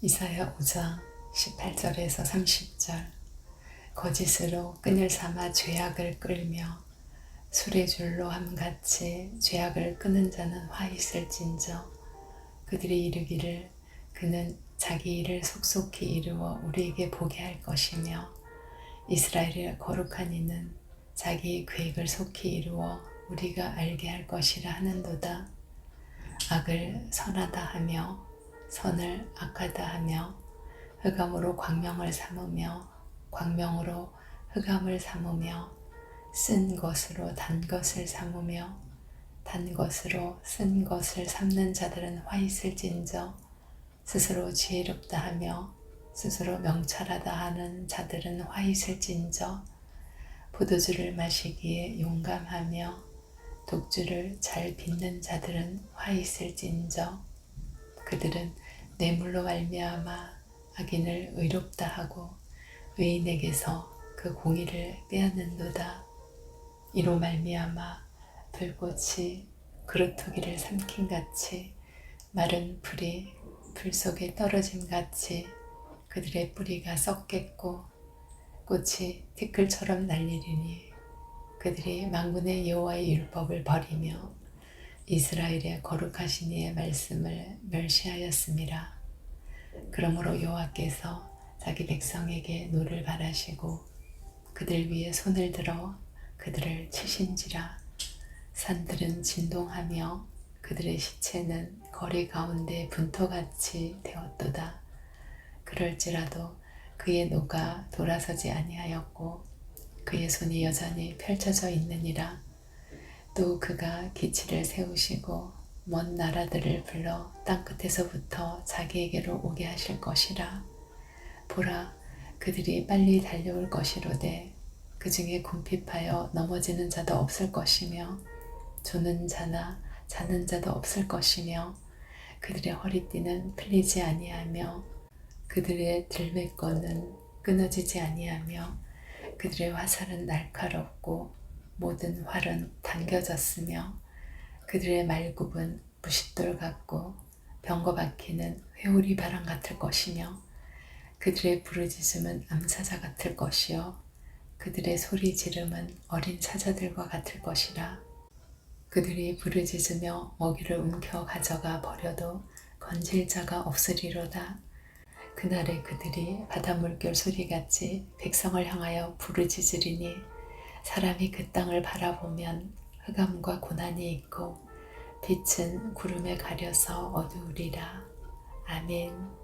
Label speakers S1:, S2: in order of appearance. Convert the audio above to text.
S1: 이사야 5장 18절에서 30절. 거짓으로 끈을 삼아 죄악을 끌며 술의 줄로 함같이 죄악을 끄는 자는 화 있을진저 그들이 이르기를 그는 자기 일을 속속히 이루어 우리에게 보게 할 것이며 이스라엘의 거룩한 이는 자기 계획을 속히 이루어 우리가 알게 할 것이라 하는도다. 악을 선하다 하며 선을 악하다 하며 흑암으로 광명을 삼으며 광명으로 흑암을 삼으며 쓴 것으로 단 것을 삼으며 단 것으로 쓴 것을 삼는 자들은 화 있을진저 스스로 지혜롭다 하며 스스로 명철하다 하는 자들은 화 있을진저 포도주를 마시기에 용감하며 독주를 잘 빚는 자들은 화 있을진저 그들은 뇌물로 말미암아 악인을 의롭다 하고 의인에게서 그 공의를 빼앗는도다. 이로 말미암아 불꽃이 그루터기를 삼킨 같이 마른 풀이 불 속에 떨어짐 같이 그들의 뿌리가 썩겠고 꽃이 티끌처럼 날리리니 그들이 망군의 여호와의 율법을 버리며 이스라엘의 거룩하신 이의 말씀을 멸시하였음이라. 그러므로 여호와께서 자기 백성에게 노를 바라시고 그들 위에 손을 들어 그들을 치신지라. 산들은 진동하며 그들의 시체는 거리 가운데 분토같이 되었도다. 그럴지라도 그의 노가 돌아서지 아니하였고 그의 손이 여전히 펼쳐져 있느니라. 또 그가 기치를 세우시고 먼 나라들을 불러 땅끝에서부터 자기에게로 오게 하실 것이라. 보라, 그들이 빨리 달려올 것이로되 그 중에 궁핍하여 넘어지는 자도 없을 것이며 조는 자나 자는 자도 없을 것이며 그들의 허리띠는 풀리지 아니하며 그들의 들매꺼는 끊어지지 아니하며 그들의 화살은 날카롭고 모든 활은 당겨졌으며 그들의 말굽은 부싯돌 같고 병거 박히는 회오리 바람 같을 것이며 그들의 부르짖음은 암사자 같을 것이요 그들의 소리 지름은 어린 사자들과 같을 것이라. 그들이 부르짖으며 먹이를 움켜 가져가 버려도 건질 자가 없으리로다. 그날에 그들이 바다 물결 소리같이 백성을 향하여 부르짖으리니 사람이 그 땅을 바라보면 흑암과 고난이 있고 빛은 구름에 가려서 어두우리라. 아멘.